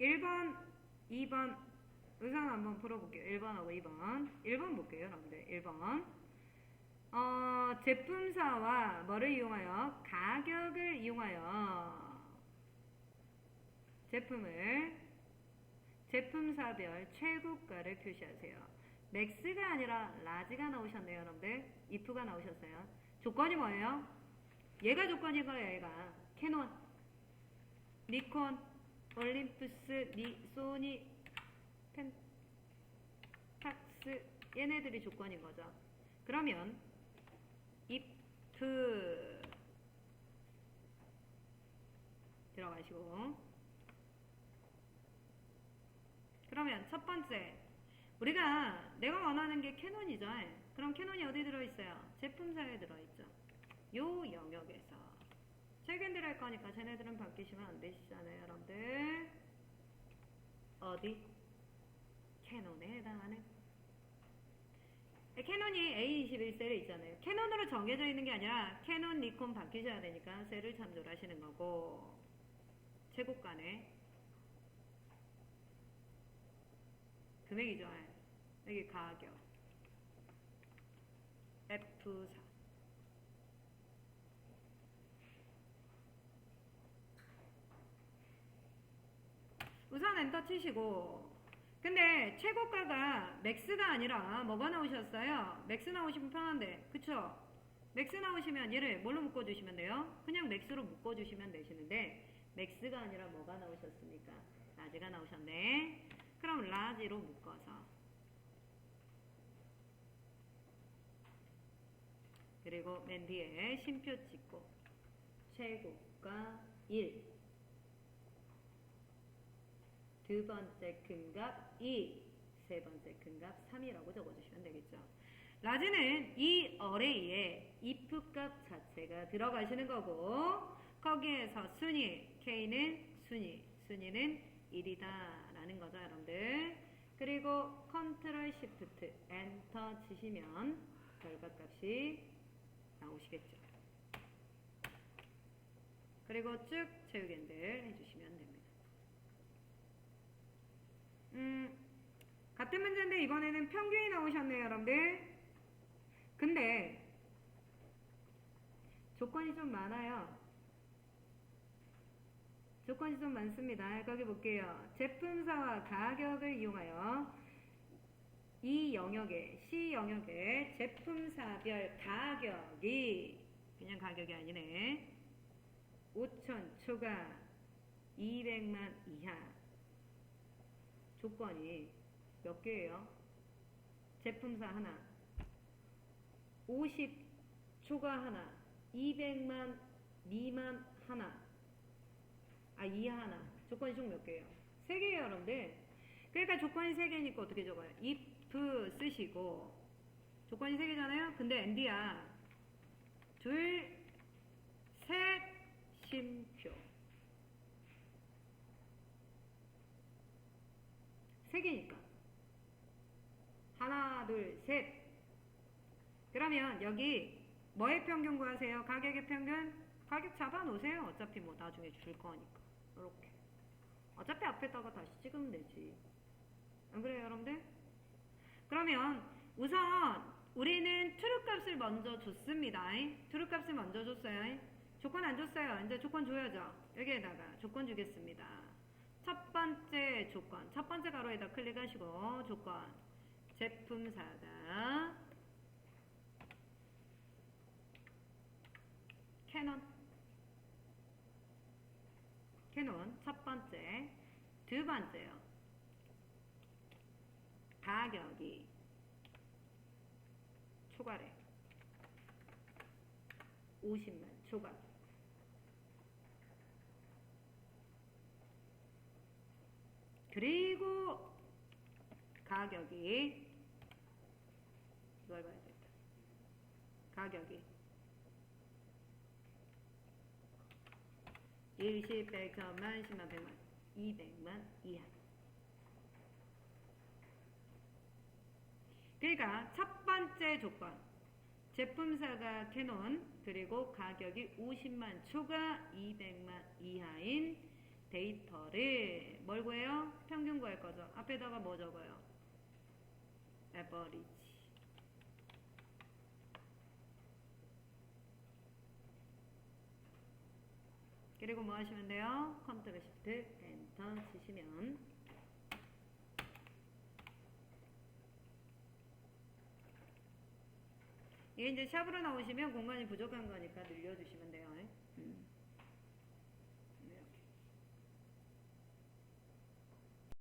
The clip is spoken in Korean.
1번, 2번 우선 한번 풀어볼게요. 1번하고 2번. 1번 볼게요, 여러분들. 1번. 어, 제품사와 뭐를 이용하여? 가격을 이용하여 제품을 제품사별 최고가를 표시하세요. 맥스가 아니라 라지가 나오셨네요, 여러분들. 이프가 나오셨어요. 조건이 뭐예요? 얘가 조건인 거예요, 얘가. 캐논, 니콘, 올림푸스, 니, 소니, 펜탁스 얘네들이 조건인 거죠. 그러면 if 들어가시고 그러면 첫 번째 우리가 내가 원하는 게 캐논이죠. 그럼 캐논이 어디 들어있어요? 제품사에 들어있죠. 요 영역에서 세균들 할 거니까 쟤네들은 바뀌시면 안 되시잖아요, 여러분들. 어디? 캐논에 해당하는 캐논이 A21셀에 있잖아요. 캐논으로 정해져 있는 게 아니라 캐논, 니콘 바뀌셔야 되니까 셀을 참조를 하시는 거고 최고가네 금액이죠. 여기 가격 F4 엔터 치시고 근데 최고가가 맥스가 아니라 뭐가 나오셨어요? 맥스 나오시면 편한데 그쵸? 맥스 나오시면 얘를 뭘로 묶어주시면 돼요? 그냥 맥스로 묶어주시면 되시는데 맥스가 아니라 뭐가 나오셨습니까? 라지가 나오셨네 그럼 라지로 묶어서 그리고 맨 뒤에 심표 찍고 최고가 1. 두 번째 큰값 2. 세 번째 큰값 3이라고 적어주시면 되겠죠. 라지는 이 어레이에 if 값 자체가 들어가시는 거고 거기에서 순위 K는 순위 순위는 1이다 라는 거죠 여러분들 그리고 컨트롤 시프트 엔터 치시면 결과값이 나오시겠죠. 그리고 쭉 채우기들 해주시면 됩니다. 음, 같은 문제인데 이번에는 평균이 나오셨네요, 여러분들. 근데 조건이 좀 많아요. 조건이 좀 많습니다. 거기 볼게요. 제품사와 가격을 이용하여 이 영역에 C 영역에 제품사별 가격이 그냥 가격이 아니네 5천 초과 200만 이하 조건이 몇 개예요? 제품사 하나 50 초과 하나 200만 미만 하나 아 이하 하나 조건이 총 몇 개예요? 세 개예요 여러분들 그러니까 조건이 세 개니까 어떻게 적어요? if 쓰시고 조건이 세 개잖아요. 근데 엔디야 둘, 셋, 심표 세 개니까 하나, 둘, 셋 그러면 여기 뭐의 평균 구하세요? 가격의 평균? 가격 잡아 놓으세요. 어차피 뭐 나중에 줄 거니까 이렇게 어차피 앞에다가 다시 찍으면 되지 안 그래요 여러분들? 그러면 우선 우리는 트루 값을 먼저 줬습니다. 트루 값을 먼저 줬어요. 조건 안 줬어요. 이제 조건 줘야죠. 여기에다가 조건 주겠습니다. 첫 번째 조건. 첫 번째 가로에다 클릭하시고 조건. 제품사가 캐논 캐논 첫 번째 두 번째요. 가격이 초과래 50만 초과 그리고 가격이 이걸 봐야겠다 가격이 일시, 백, 천만, 십만, 백만, 이백만 이하. 그러니까 첫 번째 조건 제품사가 캐논 그리고 가격이 50만 초과 200만 이하인 데이터를 뭘 구해요? 평균 구할 거죠. 앞에다가 뭐 적어요? average. 그리고 뭐 하시면 돼요? 컨트롤 시프트 엔터 치시면 이게 이제 샵으로 나오시면 공간이 부족한 거니까 늘려주시면 돼요. 음.